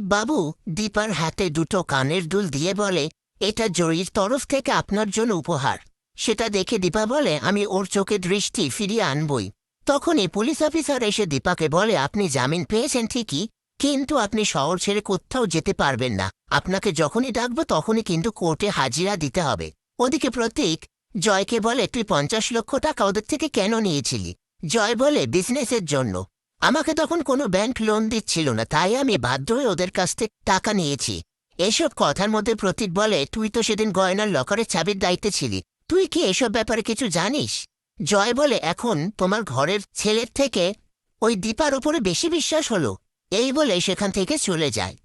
বাবু দীপার হাতে দুটো কানের দুল দিয়ে বলে, এটা জয়ীর তরফ থেকে আপনার জন্য উপহার। সেটা দেখে দীপা বলে, আমি ওর চোখে দৃষ্টি ফিরিয়ে আনবই। তখনই পুলিশ অফিসার এসে দীপাকে বলে, আপনি জামিন পেয়েছেন ঠিকই, কিন্তু আপনি শহর ছেড়ে কোথাও যেতে পারবেন না। আপনাকে যখনই ডাকবো তখনই কিন্তু কোর্টে হাজিরা দিতে হবে। ওদিকে প্রতীক জয়কে বলে, তুই পঞ্চাশ লক্ষ টাকা ওদের থেকে কেন নিয়েছিলি? জয় বলে, বিজনেসের জন্য। আমাকে তখন কোনো ব্যাংক লোন দিচ্ছিল না, তাই আমি বাধ্য হয়ে ওদের কাছ থেকে টাকা নিয়েছি। এসব কথার মধ্যে প্রতীক বলে, তুই তো সেদিন গয়নার লকারের চাবির দায়িত্বে ছিলি। তুই কি এসব ব্যাপারে কিছু জানিস? জয় বলে, এখন তোমার ঘরের ছেলের থেকে ওই দীপার ওপরে বেশি বিশ্বাস হলো। এই বলে সেখান থেকে চলে যায়।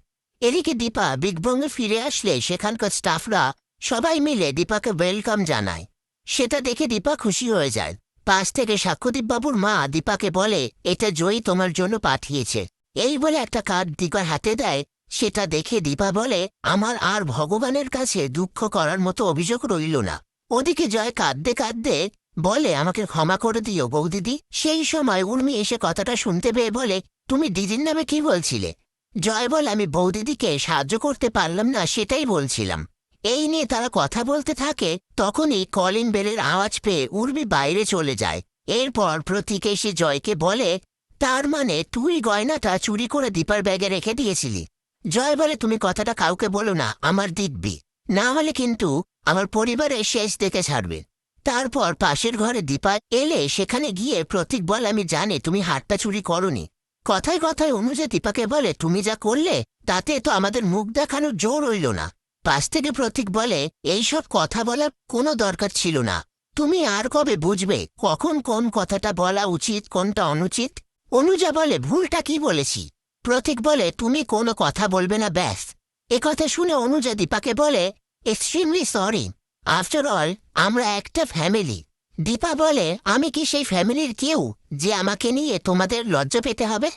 এদিকে দীপা বিগবঙ্গে ফিরে আসলে, সেখানকার স্টাফরা সবাই মিলে দীপাকে ওয়েলকাম জানায়। সেটা দেখে দীপা খুশি হয়ে যায়। পাশ থেকে বাবুর মা দীপাকে বলে, এটা জয়ী তোমার জন্য পাঠিয়েছে। এই বলে একটা কার্ড দীপার হাতে দেয়। সেটা দেখে দীপা বলে, আমার আর ভগবানের কাছে দুঃখ করার মতো অভিযোগ রইল না। ওদিকে জয় কাঁদতে কাঁদতে বলে, আমাকে ক্ষমা করে দিও বৌদিদি। সেই সময় উর্মি এসে কথাটা শুনতে পেয়ে বলে, তুমি দিদির নামে কি বলছিলে? জয় বল, আমি বৌদিদিকে সাহায্য করতে পারলাম না, সেটাই বলছিলাম। এই নিয়ে তারা কথা বলতে থাকে, তখনই কলিন বেলের আওয়াজ পেয়ে উর্মি বাইরে চলে যায়। এরপর প্রতীক এসে জয়কে বলে, তার মানে তুই গয়নাটা চুরি করে দীপার ব্যাগে রেখে দিয়েছিলি। জয় বলে, তুমি কথাটা কাউকে বলো না, আমার দিব্যি। না হলে কিন্তু আমার পরিবারের শেষ দেখে ছাড়বে। তারপর পাশের ঘরে দীপা এলে সেখানে গিয়ে প্রতীক বল, আমি জানি তুমি হাতটা চুরি করনি। কথায় কথায় অনুজে দীপাকে বলে, তুমি যা করলে, তাতে তো আমাদের মুখ দেখানোর জোর রইল না। পাশ থেকে প্রতীক বলে, এইসব কথা বলার কোনো দরকার ছিল না। তুমি আর কবে বুঝবে কখন কোন কথাটা বলা উচিত, কোনটা অনুচিত? অনুজা বলে, ভুলটা কি বলেছি? প্রতীক বলে, তুমি কোনো কথা বলবে না, ব্যাস। কথা শুনে অনুজা দীপাকে বলে এক্সট্রিমলি সরি আফটার অল আমরা একটা ফ্যামিলি দীপা বলে, আমি কি সেই ফ্যামিলির কেউ যে আমাকে নিয়ে তোমাদের লজ্জা পেতে হবে?